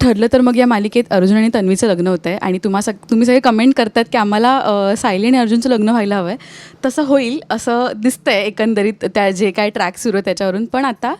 ठरलं तर मग या मालिकेत अर्जुन आणि तन्वीचं लग्न होतं आहे आणि तुम्हा सग तुम्ही सगळे कमेंट करतात की आम्हाला सायली आणि अर्जुनचं लग्न व्हायला हवं आहे तसं होईल असं दिसतं आहे एकंदरीत त्या जे काय ट्रॅक सुरू आहे त्याच्यावरून. पण आता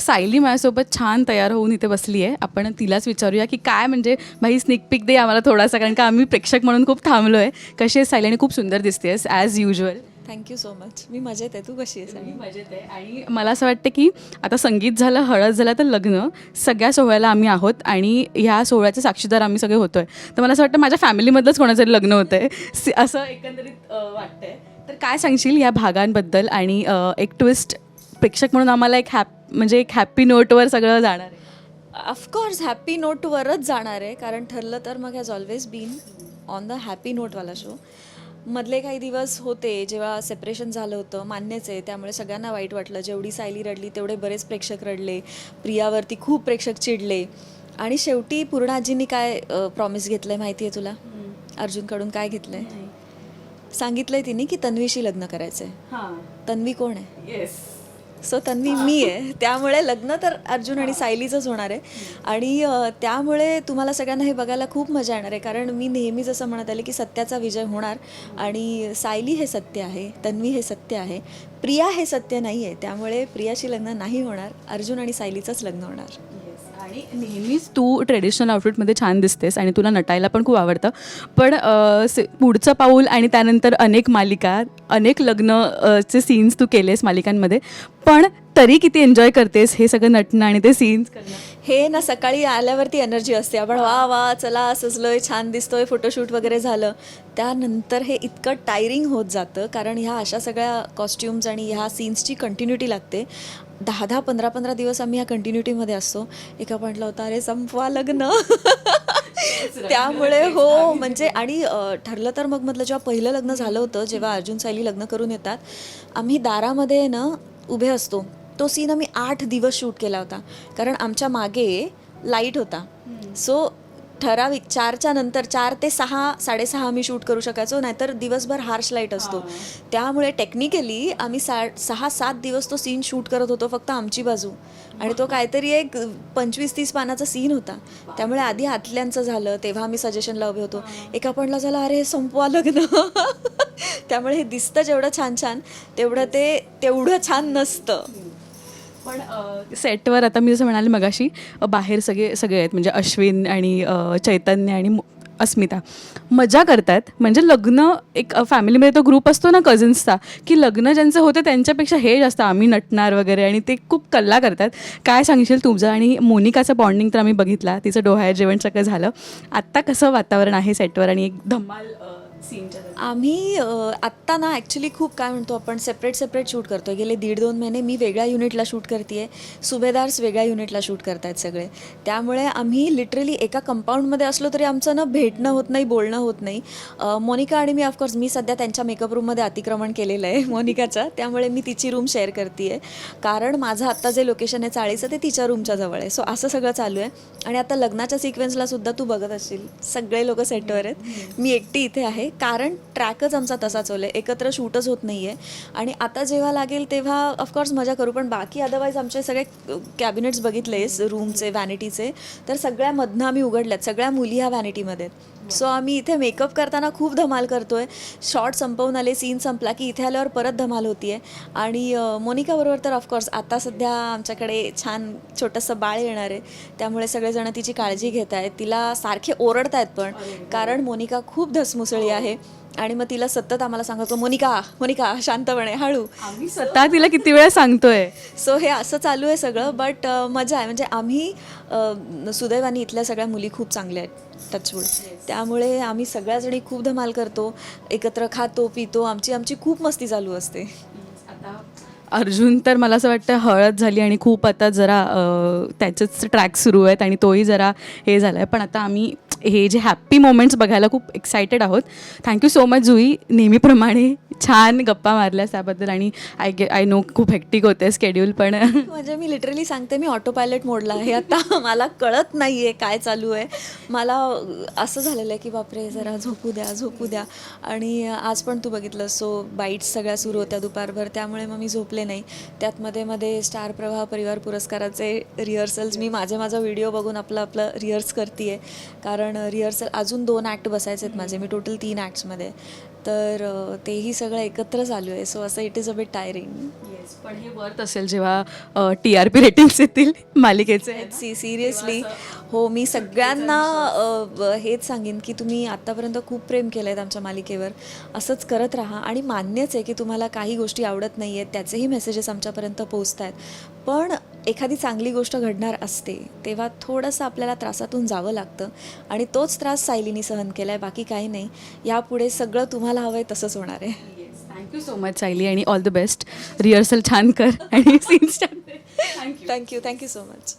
सायली माझ्यासोबत छान तयार होऊन इथे बसली आहे. आपण तिलाच विचारूया की काय म्हणजे भाई स्निक पिक दे आम्हाला थोडासा. कारण का आम्ही प्रेक्षक म्हणून खूप थांबलो आहे कशी आहे सायली? आणि खूप सुंदर दिसतेस as usual thank you so much मी मजेत आहे. तू कशी आहेस? मी मजेत आहे. आणि मला असं वाटतं की आता संगीत झालं हळद झालं तर लग्न सगळ्या सोहळ्याला आम्ही आहोत आणि ह्या सोहळ्याचे साक्षीदार आम्ही सगळे होतोय. तर मला असं वाटतं माझ्या फॅमिलीमधलंच कोणाचं लग्न होतं आहे असं एकंदरीत वाटतंय. तर काय सांगशील या भागांबद्दल? आणि एक ट्विस्ट प्रेक्षक म्हणून आम्हाला एक हॅप म्हणजे एक हॅपी नोटवर सगळं जाणार आहे. ऑफकोर्स हॅपी नोटवरच जाणार आहे. कारण ठरलं तर मग has always been on the happy नोटवाला show मधले काही दिवस होते जेव्हा सेपरेशन झालं होतं मान्यच आहे. त्यामुळे सगळ्यांना वाईट वाटलं. जेवढी सायली रडली तेवढे बरेच प्रेक्षक रडले. प्रियावरती खूप प्रेक्षक चिडले. आणि शेवटी पूर्ण आजींनी काय प्रॉमिस घेतलं आहे माहिती आहे तुला अर्जुनकडून काय घेतलं आहे सांगितलं आहे तिने की तन्वीशी लग्न करायचं आहे हां. तन्वी कोण आहे? येस सो तन्वी मी आहे. त्यामुळे लग्न तर अर्जुन आणि सायलीचंच होणार आहे. आणि त्यामुळे तुम्हाला सगळ्यांना हे बघायला खूप मजा येणार आहे. कारण मी नेहमी जसं म्हणत आले की सत्याचा विजय होणार आणि सायली हे सत्य आहे तन्वी हे सत्य आहे प्रिया हे सत्य नाही आहे त्यामुळे प्रियाशी लग्न नाही होणार अर्जुन आणि सायलीचंच लग्न होणार. आणि नेहमीच तू ट्रेडिशनल आउटफिटमध्ये छान दिसतेस आणि तुला नटायला पण खूप आवडतं. पण अ, से- पुढचं पाऊल आणि त्यानंतर अनेक मालिका अनेक लग्न अ, चे सीन्स तू केलेस मालिकांमध्ये. पण तरी किती एन्जॉय करतेस हे सगळं नटणं आणि ते सीन्स करणं? हे ना सकाळी आल्यावरती एनर्जी असते. आपण वा वा चला सजलोय छान दिसतोय फोटोशूट वगैरे झालं. त्यानंतर हे इतकं टायरिंग होत जातं कारण ह्या अशा सगळ्या कॉस्ट्युम्स आणि ह्या सीन्सची कंटिन्युटी लागते. दहा दहा पंधरा पंधरा दिवस आम्ही ह्या कंटिन्युटीमध्ये असतो. एका म्हटलं होतं अरे संपवा लग्न. त्यामुळे हो म्हणजे आणि ठरलं तर मग मधलं जेव्हा पहिलं लग्न झालं होतं जेव्हा अर्जुन सायली लग्न करून येतात आम्ही दारामध्ये ना उभे असतो. तो सीन आम्ही आठ दिवस शूट केला होता. कारण आमच्या मागे लाइट होता. सो ठराविक चारच्या नंतर चार ते सहा साडेसहा आम्ही शूट करू शकायचो नाहीतर दिवसभर हार्श लाइट असतो. त्यामुळे टेक्निकली आम्ही सा सहा सात दिवस तो सीन शूट करत होतो फक्त आमची बाजू. आणि तो काहीतरी एक पंचवीस तीस पानाचा सीन होता. त्यामुळे आधी आतल्यांचं झालं तेव्हा आम्ही सजेशनला उभे होतो. एका पॉईंटला झालं अरे हे संपवा लग्न. त्यामुळे हे दिसतं जेवढं छान छान तेवढं ते तेवढं छान नसतं. पण सेटवर आता मी जसं म्हणाले मगाशी बाहेर सगळे सगळे आहेत म्हणजे अश्विन आणि चैतन्य आणि मु- अस्मिता. मजा करतात म्हणजे लग्न एक फॅमिलीमध्ये तो ग्रुप असतो ना कझन्सचा की लग्न ज्यांचं होतं त्यांच्यापेक्षा हे जास्त आम्ही नटणार वगैरे आणि ते खूप कल्ला करतात काय सांगशील तुझं? आणि मोनिकाचं बॉन्डिंग तर आम्ही बघितला तिचं डोहाळ जेवण सगळं झालं. आत्ता कसं वातावरण आहे सेटवर? आणि एक धमाल आम्ही आत्ता ना ॲक्च्युली खूप काय म्हणतो आपण सेपरेट सेपरेट शूट करतो गेले दीड दोन महिने मी वेगळ्या युनिटला शूट करते सुभेदार्स वेगळ्या युनिटला शूट करतायत सगळे. त्यामुळे आम्ही लिटरली एका कंपाऊंडमध्ये असलो तरी आमचं ना भेटणं होत नाही बोलणं होत नाही. मोनिका आणि मी ऑफकोर्स मी सध्या त्यांच्या मेकअप रूममध्ये अतिक्रमण केलेलं आहे मोनिकाचं. त्यामुळे मी तिची रूम शेअर करते आहे कारण माझं आत्ता जे लोकेशन आहे चाळीचं ते तिच्या रूमच्या जवळ आहे. सो असं सगळं चालू आहे. आणि आता लग्नाच्या सिक्वेन्सला सुद्धा तू बघत असशील. सगळे लोक सेटवर आहेत. मी एकटी इथे आहे. कारण ट्रॅकच आमचा तसाच चालू आहे. एकत्र शूटच होत नाही आहे आणि आता जेव्हा लागेल तेव्हा ऑफकोर्स मजा करू. पण बाकी अदरवाईज आमचे सगळे कॅबिनेट्स बघितलेस रूमचे व्हॅनिटीचे तर सगळ्यामधनं आम्ही उघडल्यात. सगळ्या मुली ह्या व्हॅनिटीमध्ये आहेत. सो आम्ही इथे मेकअप करताना खूप धमाल करतोय. शॉर्ट संपवून आले सीन संपला की इथे आल्यावर परत धमाल होतीये. आणि अं, मोनिकाबरोबर तर ऑफकोर्स आता सध्या आमच्याकडे छान छोटंसं बाळ येणार आहे. त्यामुळे सगळेजण तिची काळजी घेत आहेत तिला सारखे ओरडत आहेत पण कारण मोनिका खूप धसमुसळी आहे. आणि मग तिला सतत आम्हाला सांगायचो मोनिका मोनिका शांतपणे हळू. आम्ही स्वतः तिला किती वेळा सांगतोय. सो हे असं चालू आहे सगळं बट मजा आहे. म्हणजे आम्ही सुदैवाने इथल्या सगळ्या मुली खूप चांगल्या आहेत टचवूड त्यामुळे आम्ही सगळ्याजणी खूप धमाल करतो एकत्र खातो पितो. आमची आमची खूप मस्ती चालू असते. अर्जुन तर मला असं वाटतं हळद झाली आणि खूप आता जरा अ, त्याचेच ट्रॅक सुरू आहेत आणि तोही जरा हे झाला आहे पण आता आम्ही हे जे हॅप्पी मोमेंट्स बघायला खूप एक्सायटेड आहोत. Thank you so much Jui. नेहमीप्रमाणे छान गप्पा मारल्यास त्याबद्दल आणि आय गे आय नो खूप हेक्टिक होते स्केड्यूल पण. म्हणजे मी लिटरली सांगते मी ऑटो पायलट मोडला आहे. आता मला कळत नाही आहे काय चालू आहे. मला असं झालेलं आहे की बापरे जरा झोपू द्या झोपू द्या. आणि आज पण तू बघितलं सो बाईट्स सगळ्या सुरू होत्या दुपारभर. त्यामुळे मग मी झोपले केले नाही. त्यात मध्ये मध्ये स्टार प्रवाह परिवार पुरस्काराचे रिहर्सल्स मी माझे माझा व्हिडिओ बघून आपलं आपलं रिहर्स करते आहे कारण रिहर्सल अजून दोन ॲक्ट बसायचे आहेत माझे. मी टोटल तीन ॲक्ट्समध्ये तर तेही सगळं एकत्र चालू आहे. सो असं it is a bit tiring पण हे वर्थ असेल जेव्हा टी आर पी रेटिंग्स येतील मालिकेचे. सी सिरियसली हो मी सगळ्यांना अ, हेच सांगेन की तुम्ही आत्तापर्यंत खूप प्रेम केलं आहे आमच्या मालिकेवर. असंच करत राहा आणि मान्यच आहे की तुम्हाला काही गोष्टी आवडत नाही आहेत त्याचेही मेसेजेस आमच्यापर्यंत पोचत आहेत पण एखादी चांगली गोष्ट घडणार असते तेव्हा थोडंसं आपल्याला त्रासातून जावं लागतं आणि तोच त्रास सायलीनी सहन केला आहे बाकी काही नाही. यापुढे सगळं तुम्हाला हवं आहे तसंच होणार आहे. थँक्यू सो मच सायली आणि ऑल द बेस्ट रिहर्सल छान कर आणि सीन्स छान thank you thank you thank you so much